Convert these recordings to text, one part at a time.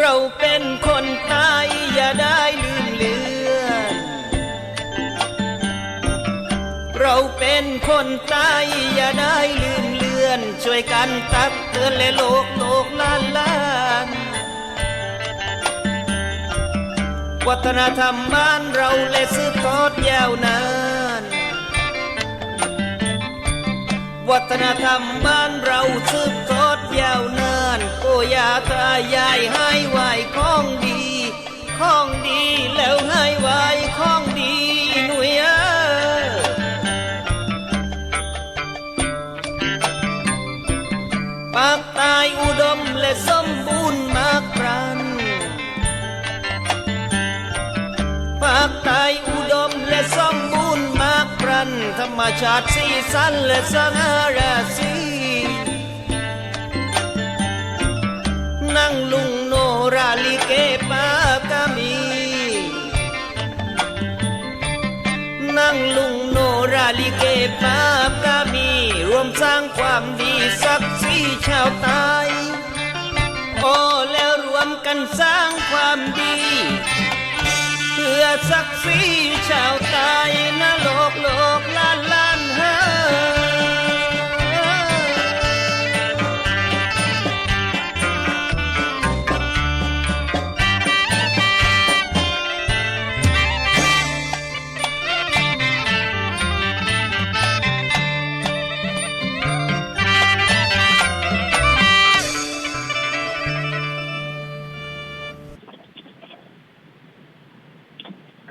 เราเป็นคนไทยอย่าได้ลืมเลือน เราเป็นคนไทยอย่าได้ลืมเลือน ช่วยกันตักเตือนและโลกโลกล้านล้านวัฒนธรรมบ้านเราและสืบทอดยาวนานวัฒนธรรมบ้านเราสืบทอดยาวนานโอ้ยาตายายให้ ของดีแล้วให้ไหวของดีหนุ่ยเออปากตายอุดมและสมบูรณ์มากปรันภาคใต้อุดมและสมบูรณ์มากปรัน ธรรมชาติสีสันและสง่าราศีนั่งลุงโนราลิเกปา ลิเกปากามีรวมสร้างความดีศักดิ์ศรีชาวไทยโอ้แล้วรวมกันสร้างความดี เพื่อศักดิ์ศรีชาวไทยนะโลกโลกล้านล้าน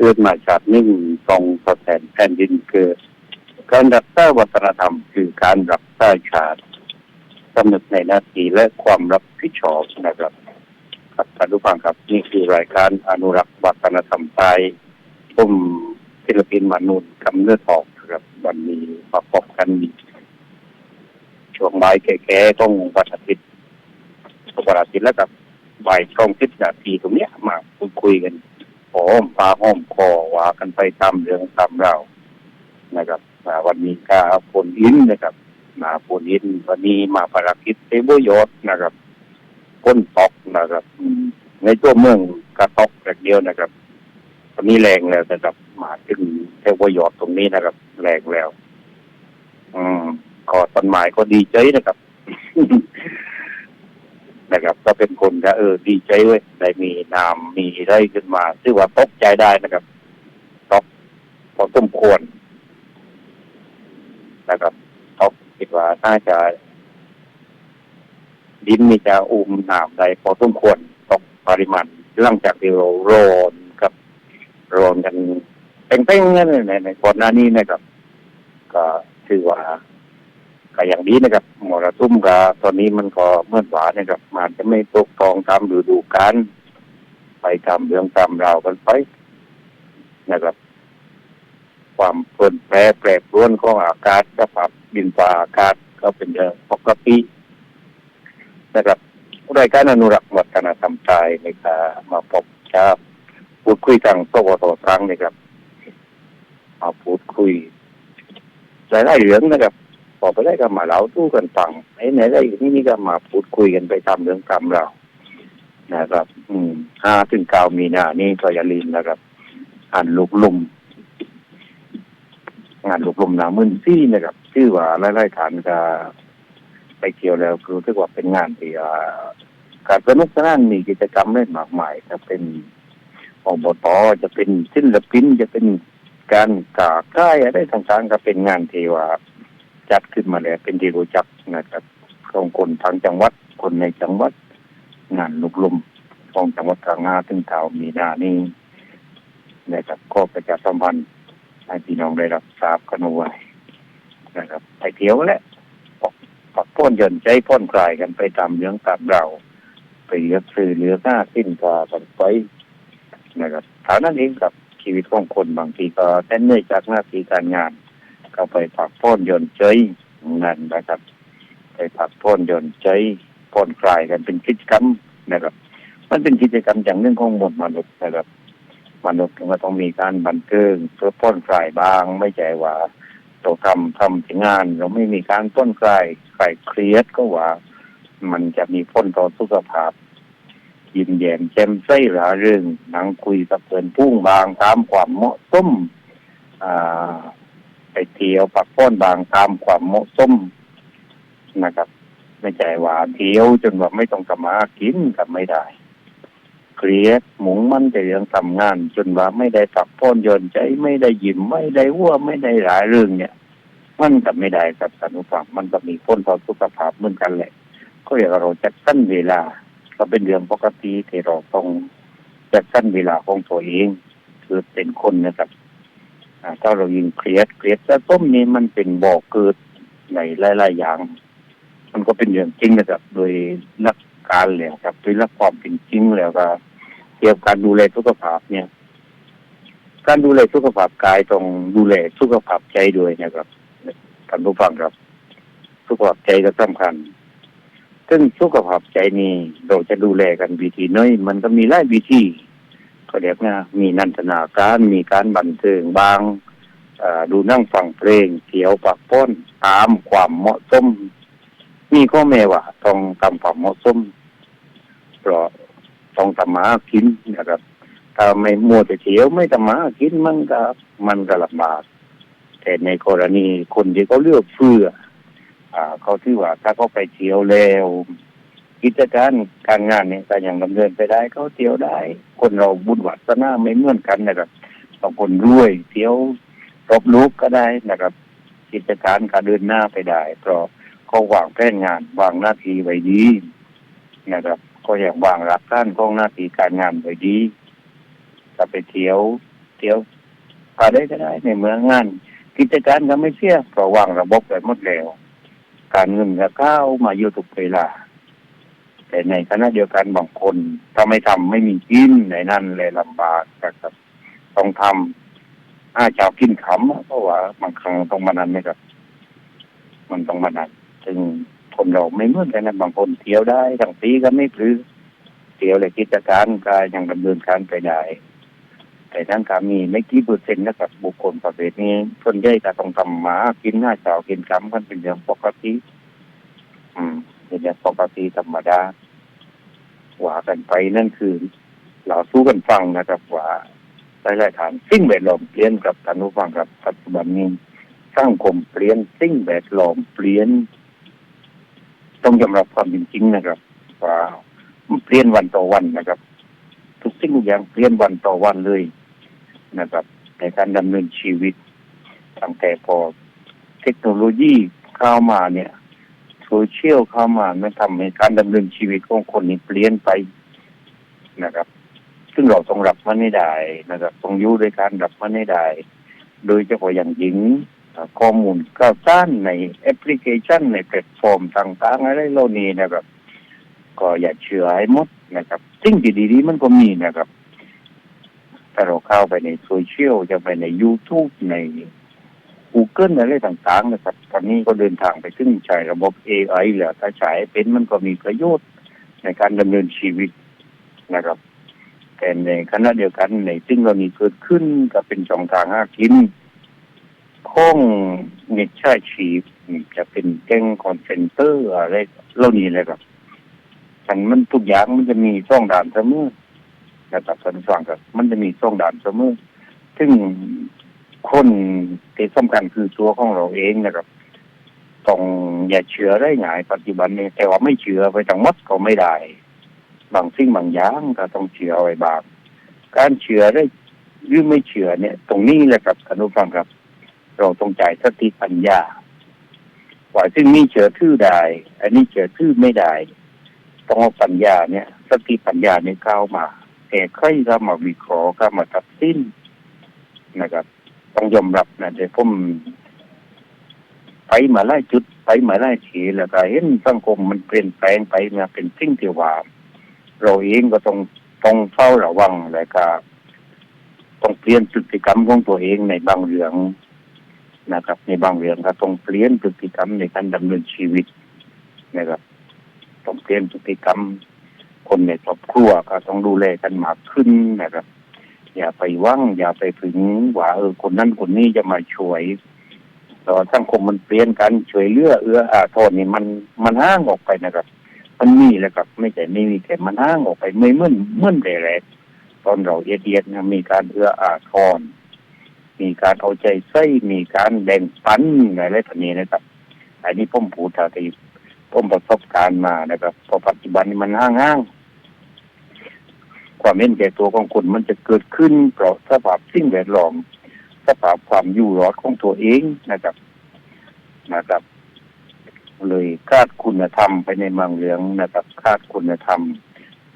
กิดมาจากหนึ่งทรงสแทนแผ่นดินเกิด การรักษาวัฒนธรรมคือการรักษาชาติสำนึกในหน้าที่และความรับผิดชอบนะครับครับท่านผู้ฟังครับนี่คือรายการอนุรักษ์วัฒนธรรมไทยผมศิลปินมนุนกำเนิดออกนะครับวันนี้มาพบกันช่วงบ่ายแก่ๆต้องวันอาทิตย์วันอาทิตย์แล้วกับบ่ายตรงสิบนาทีตรงเนี้ยมาพูดคุยกัน หอมปลาห้อมคอว่ากันไปตามเรื่องตามเรานะครับวันนี้ก็ฝนอินนะครับมาฝนอินวันนี้มาภารกิจเทเบยอดนะครับฝนตกนะครับ ในตัวเมืองก็ตกแบบเดียวนะครับวันนี้แรงแล้วนะครับมาถึงเทเบยอดตรงนี้นะครับ แรงแล้ว อืมก็ต้นไม้ก็ดีใจนะครับ นะครับ ก็เป็นคนก็เออดีใจเว้ยได้มีน้ำมีไรขึ้นมาซึ่งว่าตกใจได้นะครับตกพอสมควรนะครับตกคิดว่าน่าจะดินมีจะอุ้มน้ำได้พอสมควรตกปริมาณหลังจากที่เราโรนกับโรนกันเป้งๆนั่นในในก่อนหน้านี้นะครับ ก็ถือว่า ก็อย่างนี้นะครับมรสุมก็ตอนนี้มันก็เมื่อหวานนะครับมันจะไม่ตกฟองตามฤดูกาลไปตามเรื่องตามราวกันไปนะครับ ความเปลี่ยนแปรแปรปรวนของอากาศสภาพดินฟ้าอากาศก็เป็นเรื่องปกตินะครับรายการอนุรักษ์วัฒนธรรมไทยนะครับมาพบครับพูดคุยทางสวททางนะครับมาพูดคุยหลายๆเรื่องนะครับ พอไปได้ก็มาเล่าตู้กันฟังไอ้ไหนได้ที่นี่ก็มาพูดคุยกันไปตามเรื่องตามเรา นะครับ อืมห้าถึงเก้ามีนานี่ก็อย่าลืมนะครับอ่านลูกลุมงานลูกลุมนามื่นซี่นะครับ ชื่อว่าไล่ๆฐานก็ไปเกี่ยวแล้วคือถือว่าเป็นงานที่อ่าการสนุกสนานมีกิจกรรมเล่นมากมายจะเป็นอบตจะเป็นศิลปินจะเป็นการกาค่ายอะไรต่างๆก็เป็นงานที่ว่า จัดขึ้นมาแล้วเป็นที่รู้จักนะครับของคนทางจังหวัดคนในจังหวัดงานลุกลุมของจังหวัดกางาถึงเท่ามีนานี้นะครับก็ประชาสัมพันธ์ให้พี่น้องได้รับทราบกันเอาไว้นะครับไปเที่ยวแหละปักพ้นย่นใจพ้นคลายกันไปตามเรื่องตามเราวไปเลือกซื้อเลือกหน้าสิ้นกากันไปนะครับเท่านั้นเองกับชีวิตของคนบางทีก็แน่นเนื่อยจากหน้าที่การงาน ก็ไปผักพ้นย่อนใจนั่นนะครับ ไปผักพ้นย่อนใจพ้นคลายกันเป็นกิจกรรมนะครับ มันเป็นกิจกรรมอย่างหนึ่องของหมดมนุษย์นะครับมนุษย์ก็ต้องมีการบันเทิงเพื่อพ้นคลายบ้าง ไม่ใช่ว่าเราทำทำถึงงาน เราไม่มีการพ้นคลายคลายเครียดก็ว่า มันจะมีพ้นต่อสุขภาพยิ้มแยมแจ่มใสหราเริงนั่งคุยกับเพื่อนพุ่งบางตามความเหมาะสมอ่า ไปเที่ยวปักป้อนบางตามความเหมาะสมนะครับ ไม่ใช่ว่าเที่ยวจนว่าไม่ต้องกลับมากินกับไม่ได้ เครียดหมุงมันแต่เรื่องทำงาน จนว่าไม่ได้ปักป้อนโยนใจไม่ได้ยิ้มไม่ได้วัวไม่ได้หลายเรื่องเนี่ย มันกับไม่ได้กับสนุฟังมันก็มีพ้นต่อสุขภาพเหมือนกันแหละ ก็อย่ากเราจัดสั้นเวลาก็เป็นเรื่องปกติที่เราต้องจัดสั้นเวลาของตัวเองคือเป็นคนนะครับ ถ้าเรายิงเครียดเครียดแล้วต้มนี้มันเป็นบ่อเกิดในหลายๆอย่าง มันก็เป็นเรื่องจริงนะครับ โดยหลักการแล้วครับ โดยหลักความเป็นจริงแล้วก็เกี่ยวกับการดูแลสุขภาพเนี่ย การดูแลสุขภาพกายต้องดูแลสุขภาพใจด้วยนะครับท่านผู้ฟังครับ สุขภาพใจก็สำคัญซึ่งสุขภาพใจนี่เราจะดูแลกันวิธีน้อยมันก็มีหลายวิธี ก็เรียกว่ามีนันทนาการมีการบันเทิงบางดูนั่งฟังเพลงเที่ยวปักป้นตามความเหมาะสมมีข้อแม้ว่าต้องตามความเหมาะสมเพราะต้องทำมาหากินนะครับ ถ้าไม่มัวแต่เที่ยวไม่ทำมาหากินมันก็มันก็ลำบากแต่ในกรณีคนที่เขาเลือกเฟื่ออ่าเขาที่ว่าถ้าเขาไปเที่ยวแล้ว กิจการการงานเนี่ยก็ยังดำเนินไปได้เขาเที่ยวได้ คนเราบุญวัฒนาไม่เหมือนกันนะครับบางคนรวยเที่ยวรบลูกก็ได้นะครับ กิจการการเดินหน้าไปได้ เพราะเขาวางแผนงานวางหน้าที่ไว้ดีนะครับก็อย่างวางหลักการของหน้าที่การงานไว้ดีถ้าไปเที่ยวเที่ยวพาได้ก็ได้ในเมืองงาน กิจการก็ไม่เสียเพราะวางระบบไว้หมดแล้ว การเงินก็เข้ามาอยู่ทุกเวลา แต่ในขณะเดียวกันบางคนถ้าไม่ทำไม่มีกินในนั้นเลยลำบากนะครับ ต้องทำอาเจ้ากินขำเพราะว่าบางครั้งต้องมานั้นนะครับ มันต้องมานั้นซึ่งคนเราไม่เหมือนกันนะบางคนเที่ยวได้ทั้งปีก็ไม่พลือเที่ยวเลยกิจการก็ยังดำเนินการไปได้แต่ทั้งกามีไม่กี่เปอร์เซ็นต์นะครับบุคคลประเภทนี้ส่วนใหญ่ก็ต้องทำหมากินหน้าเช้ากินคำกันเป็นเรื่องปกติ อืม เป็นเรื่องปกติธรรมดาว่ากันไปนั่นคือ เราสู้กันฟังนะครับว่าหลายๆฐานสิ่งแวดล้อมเปลี่ยนกับท่านผู้ฟังครับปัจจุบันนี้สังคมเปลี่ยนสิ่งแวดล้อมเปลี่ยน ต้องยอมรับความจริงนะครับว่ามันเปลี่ยนวันต่อวันนะครับ ทุกสิ่งทุกอย่างเปลี่ยนวันต่อวันเลยนะครับ ในการดำเนินชีวิตตั้งแต่พอเทคโนโลยีเข้ามาเนี่ย โซเชียลเข้ามามันทำให้การดำเนินชีวิตของคนนี้เปลี่ยนไปนะครับ ซึ่งเราต้องรับมันไม่ได้นะครับต้องอยู่ด้วยการรับมันไม่ได้ โดยเฉพาะอย่างยิ่งข้อมูลข่าวสารในแอปพลิเคชันในแพลตฟอร์มต่างๆอะไรเหล่านี้นะครับ ก็อย่าเชื่อให้หมดนะครับสิ่งดีๆมันก็มีนะครับ ถ้าเราเข้าไปในโซเชียลจะไปใน YouTube ใน Google อะไรต่างๆนะครับ ตอนนี้ก็เดินทางไปถึงใช้ระบบ AI แล้วถ้าใช้เป็นมันก็มีประโยชน์ในการดำเนินชีวิตนะครับแต่ในขณะเดียวกันในสิ่งเหล่านี้เกิดขึ้นก็เป็นช่องทางหากินของมิจฉาชีพจะเป็นแก๊งคอนเซนเตอร์อะไรเหล่านี้เลยครับฉันมันทุกอย่างมันจะมีช่องด่านเสมอนะครับท่านผู้ฟังครับ มันจะมีช่องด่านเสมอซึ่ง คนที่สำคัญคือตัวของเราเองนะครับต้องอย่าเชื่อได้ง่ายปัจจุบันนี้แต่ว่าไม่เชื่อไปทั้งหมดก็ไม่ได้ บางสิ่งบางอย่างก็ต้องเชื่อไว้บางการเชื่อได้หรือไม่เชื่อเนี่ย ตรงนี้แหละครับท่านผู้ฟังครับ เราต้องจ่ายสติปัญญาว่าซึ่งนี่เชื่อถือได้ อันนี้เชื่อถือไม่ได้ต้องเอาปัญญาเนี่ยสติปัญญาเนี่ยเข้ามาแต่ใครก็มาวิเคราะห์ก็มาตัดสินนะครับ ต้องยอมรับนะแต่ผมไปมาไล่จุดไปมาไล่ทีแล้วก็เห็นสังคมมันเปลี่ยนแปลงไปมาเป็นสิ่งที่ว่า เราเองก็ต้องต้องเฝ้าระวังแล้วก็ต้องเปลี่ยนพฤติกรรมของตัวเองในบางเรื่องนะครับ ในบางเรื่องก็ต้องเปลี่ยนพฤติกรรมในการดำเนินชีวิตนะครับต้องเปลี่ยนพฤติกรรม คนในครอบครัวก็ต้องดูแลกันมากขึ้นนะครับ อย่าไปว่างอย่าไปถึงว่าเออคนนั้นคนนี้จะมาช่วยต่ว่าสังคมมันเปลี่ยนกันช่วยเหลือเอื้ออาทรนี่มันมันห่างออกไปนะครับ มันมีแล้วครับ ไม่ใช่ไม่มีแต่มันห้างออกไปไม่เมื่อนเมื่อนแต่แรกตอนเราเอียดๆนะมีการเอื้ออาทรมีการเอาใจใส่มีการแบ่งปันอะไรแบบนี้นะครับอันนี้ผมพูดท่าที่ผมประสบการณ์มานะครับพอปัจจุบันนี้มันห้างๆ ความเห็นแก่ตัวของคนมันจะเกิดขึ้นเพราะสภาพสิ่งแวดล้อมสภาพความอยู่รอดของตัวเองนะครับนะครับ เลยคาดคุณธรรมไปในเมืองเหลืองนะครับคาดคุณธรรม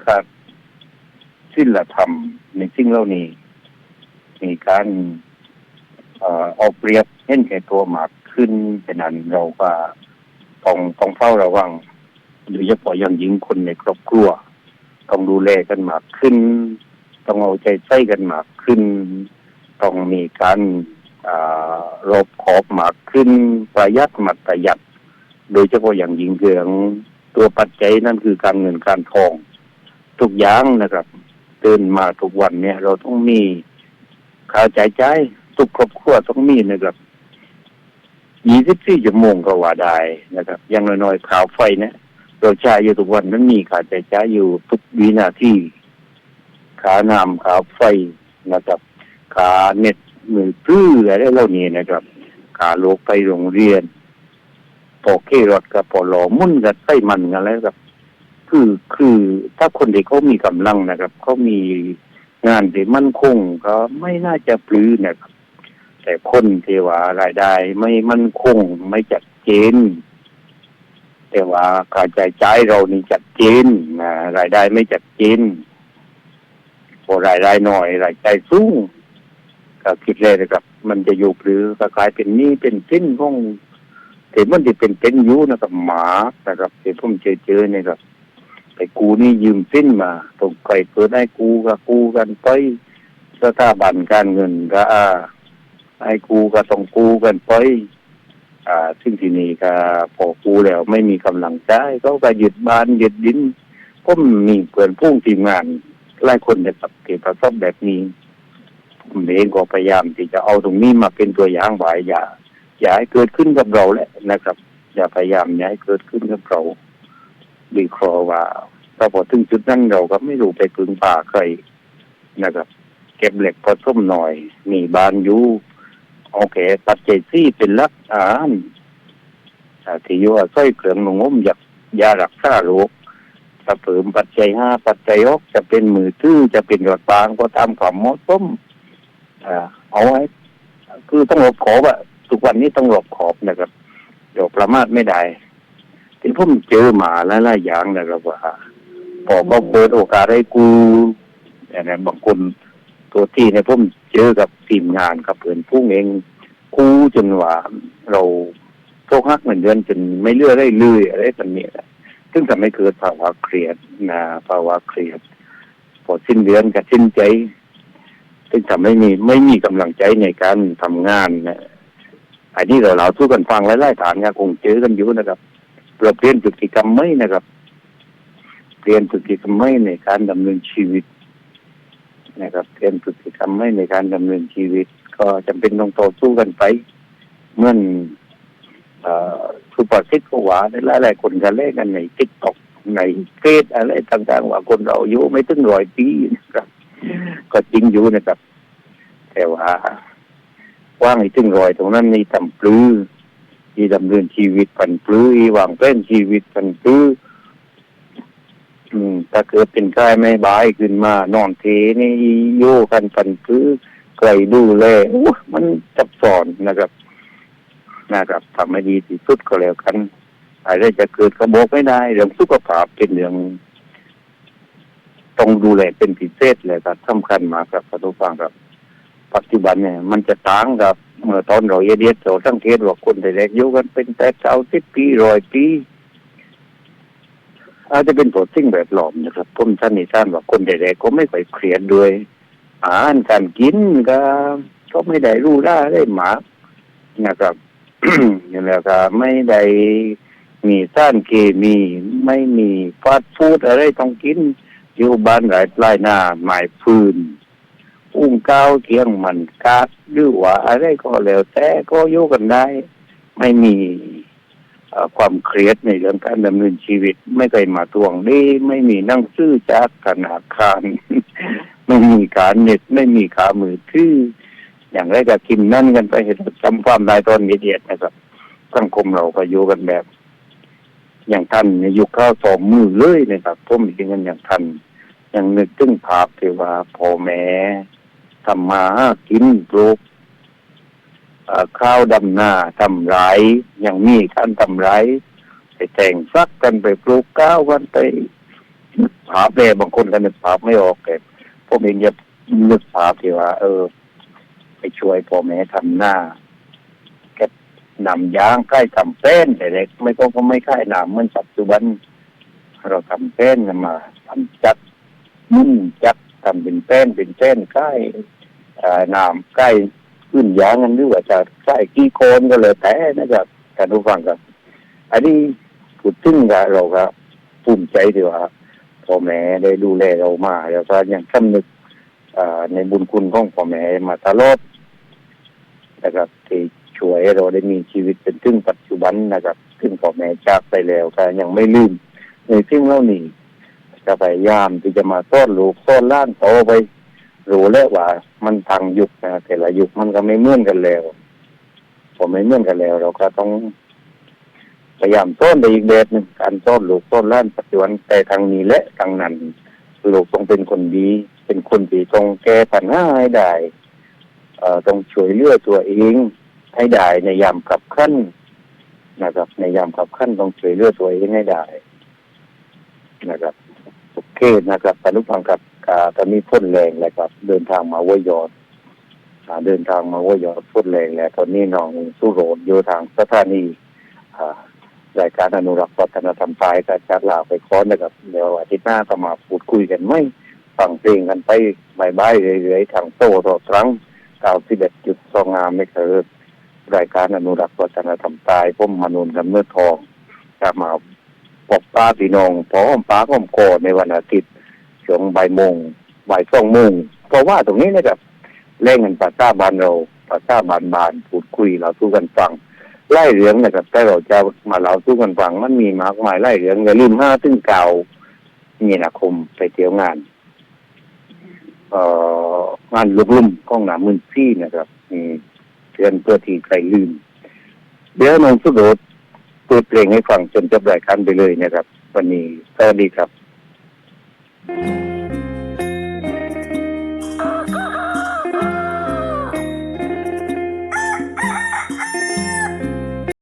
คาดศีลธรรมในสิ่งเหล่านี้มีการเอ่อเอาเปรียบเห็นแก่ตัวมากขึ้นฉะนั้นเราก็ต้องต้องเฝ้าระวังโดยเฉพาะอย่างยิ่งคนในครอบครัว ต้องดูแลกันมากขึ้น ต้องเอาใจใส่กันมากขึ้น ต้องมีการรอบขอบมากขึ้นประหยัดมัดประหยัด โดยเฉพาะอย่างยิ่งเรื่องตัวปัจจัยนั่นคือการเงินการทอง ทุกอย่างนะครับตื่นมาทุกวันเนี่ย เราต้องมีค่าวใช้จ่ายทุกครอบครัวต้องมีนะครับ24ชั่วโมงก็ว่าได้นะครับ อยังน้อยๆข่าวไฟเนี่ย เราใช้อยู่ทุกวันนั้นมีค่าใช้จ่ายอยู่ทุกวินาทีค่าน้ำค่าไฟนะครับค่าเน็ตมือถืออะไรเหล่านี้นะครับค่าโลกไปโรงเรียนพอเครถกับพอหลอมุ่นกับไส้มันกันแล้วครับ คือคือถ้าคนที่เขามีกำลังนะครับเขามีงานที่มั่นคงก็ไม่น่าจะปลื้นะครับ แต่คนที่ว่ารายได้ไม่มั่นคงไม่จัดเจน แต่ว่าการจ่ายจ่ายเรานี่จัดเจนนะรายได้ไม่จัดเจนพอรายได้น้อยรายจ่ายสูงก็คิดเลยนะครับ มันจะอยู่หรือก็กลายเป็นนี้เป็นสิ้นของเห็นมันจะเป็นเป็นยูนะครับหมานะครับเห็นผมเจอเจอเนี่ยครับไปกูนี่ยืมสิ้นมาตรงไก่เปิดได้กูกับกูกันไปสถาบันการเงินก็อ่าไอ้กูก็ต้องกูกันไป อ่าซึ่งที่นี่ก็พอกูแล้วไม่มีกำลังใจเขาก็หยุดบ้านหยุดดินผมมีเพื่อนพุ่งทีมงานหลายคนนะครับที่ประสบแบบนี้ผมเองก็พยายามที่จะเอาตรงนี้มาเป็นตัวอย่างไว้อย่าอย่าให้เกิดขึ้นกับเราแหละนะครับ อย่าพยายามอย่าให้เกิดขึ้นกับเราดีครอว่าถ้าพอถึงจุดนั้นเราก็ไม่รู้ไปพึ่งป่าใครนะครับ เก็บเหล็กพอส้มหน่อย มีบานอยู่ โอเคปัจเจซี่เป็นหลักอาหารอ่าที่อยู่อาศัยเครื่องหนุ่งอมอยากยารักษาโรคถ้าเพิ่มปัจจัยห้าปัจจัยหกจะเป็นมือถือจะเป็นกระปางก็ตามความเหมาะสมอ่าเอาไว้คือต้องหลบขอบอะทุกวันนี้ต้องหลบขอบนะครับเดี๋ยวประมาทไม่ได้ที่ผมเจอหมาหลายๆอย่างนะครับว่าพอเขาเปิดโอกาสให้กูอย่างนั้นบางคนตัวที่ในผม เจอกับทีมงานกับเพื่อนผู้เองกูจนว่าเราโชคหักเงินเดือนจนไม่เลื่อได้เลยอะไรแบบนี้นะซึ่งทำให้เกิดภาวะเครียดนะภาวะเครียดพอสิ้นเดือนก็สิ้นใจ ซึ่งทำให้มีไม่มีกำลังใจในการทำงานนะอันนี้เราเราทุกกันฟังหลายๆฐานนี่ยคงเจอกันอยู่นะครับเราเปลี่ยนพฤติกรรมไม่นะครับ เปลี่ยนพฤติกรรมไม่ในการดำเนินชีวิต นะครับเปลี่ยนพฤติกรรมไม่ในการดำเนินชีวิต ก็จำเป็นต้องต่อสู้กันไปเมื่อนเอ่อสุภาษิตก็ว่าหลายๆคนกันเล่นกันในติ๊กต็อกในเฟซอะไรต่างๆว่าคนเราอายุไม่ถึงร้อยปีนะครับ ก็จริงอยู่นะครับ แต่ว่าว่างถึงร้อยตรงนั้นนี่ทำปลื้อที่ดำเนินชีวิตพันปลื้อีวางแผนชีวิตพันปลื้อ อืมถ้าเกิดเป็นกายไม่บายขึ้นมานอนเทนี่โยกันพันปลื้อไกลดูแลโอ้มันจับสอนนะครับ นะครับทำให้ดีที่สุดก็แล้วกันอะไรจะเกิดก็บอกไม่ได้เรื่องสุขภาพเป็นเรื่องต้องดูแลเป็นพิเศษเลยครับสำคัญมากครับท่านผู้ฟังครับปัจจุบันเนี่ย มันจะต่างกับ เมื่อตอนเราเอเดียดเราสังเกตว่าคนแต่เล็กอยู่กันเป็นแต่เก้าสิบปีร้อยปี อาจจะเป็นผลสิ่งแบบหลอมนะครับผมท่านนี่ท่านว่าคนแต่เล็กก็ไม่ค่อยเครียดด้วยอาหารการกินก็ก็ไม่ได้รู้ได้ได้หมานะครับอย่างแล้วก็ไม่ได้มีสารเคมีไม่มีฟาสต์ฟู้ดอะไรต้องกินอยู่บ้านหลายปลายหน้าหมายฟืนอุ้งก้าวเทียงมันกาดหรือว่าอะไรก็แล้วแต่ก็อยู่กันได้ ไม่มี ความเครียดในเรื่องการดำเนินชีวิต ไม่เคยมาทวงหนี้ไม่มีนั่งซื้อจากธนาคาร ไม่มีการเน็ตไม่มีขามือถืออย่างไรก็กินนั่นกันไปเห็นจำความได้ตอนเดียดนะครับสังคมเราก็อยู่กันแบบ อย่างท่านเนี่ยยุคข้าวสองมือเลยนะครับผมจริงกันอย่างท่านยังนึกถึงภาพที่ว่าพ่อแม่ทำมากินปลูก ข้าวดำนาทำไรยังมีการทำไรไปแต่งฟักกันไปปลูกข้าวกันไปนึกภาพเลยบางคนก็นึกภาพไม่ออกแต่ผมเองจะนึกภาพที่ว่า เออ ไปช่วยพ่อแม่ทำหน้าแค่นำยางใกล้ทำเส้นแต่เด็กไม่ก็ไม่ใกล้นำเหมือนปัจจุบัน เราทำเส้นมาทำจัดมุ่นจัดทำเป็นเส้นเป็นเส้นใกล้เอ่อน้ำใกล้ ขึ้นยางกันหรือว่าจะใกล้กี่โคนก็เลยแต่นะครับการรู้ฟังกันอันนี้พูดถึงกับเราก็ภูมิใจที่ว่าพ่อแม่ได้ดูแลเรามาแล้วก็ยังสำนึกในบุญคุณของพ่อแม่มาตลอดนะครับที่ช่วยเราได้มีชีวิตเป็นถึงปัจจุบันนะครับซึ่งพ่อแม่จากไปแล้วก็ยังไม่ลืมในสิ่งเหล่านี้จะพยายามที่จะมาต้อนลูกต้อนล้านโตไป รู้แล้วว่า มันทางยุคนะแต่ละยุคมันก็ไม่เหมือนกันแล้วพอไม่เหมือนกันแล้ว เราก็ต้องพยายามต้นไปอีกแบบหนึ่งการต้นลูกต้นล้านปัจจุบันแต่ทางนี้และทางนั้นลูกต้องเป็นคนดี เป็นคนที่ต้องแก้ปัญหาให้ได้เอ่อต้องช่วยเหลือตัวเองให้ได้ในยามขับขั้นนะครับ ในยามขับขั้นต้องช่วยเหลือตัวเองให้ได้นะครับโอเคนะครับอนุพังกับ ตอนนี้พ่นแรงเลยครับ เดินทางมาห้วยยอดเดินทางมาห้วยยอดพ่นแรงแล้วตอนนี้น้องสู้โรดอยู่ทางสถานีรายการอนุรักษ์วัฒนธรรมไทยก็จะลาไปค้อนนะครับเดี๋ยวอาทิตย์หน้าก็มาพูดคุยกันไหมฟังเพลงกันไปบายๆเรื่อยๆทางโต้ต่อครั้งเก้าสิบเอ็ดจุดสองงามไม่เคยรายการอนุรักษ์วัฒนธรรมใตายผมมนุนกับเมื่อทองจะมาพบป้าพี่น้องพร้อมป้าพร้อมโกในวันอาทิตย์ ช่วงบ่ายโมงบ่ายสองโมงเพราะว่าตรงนี้นะครับเล่นกันภาษาบานเราภาษาบานบานพูดคุยเราสู้กันฟังไล่เรื่องนะครับแต่เราจะมาเราสู้กันฟังมันมีมากมายไล่เรื่องอย่าลืมห้าตึ้งเก่ามีนาคมไปเที่ยวงานเอ่องานลุกลุ่มกล้องหนามืนซี่นะครับมีเตือนเพื่อที่ใครลืม เดี๋ยวน้องสุดโดดเปิดเพลงให้ฟังจนจบรายการไปเลยนะครับ วันนี้สวัสดีครับ Thank you.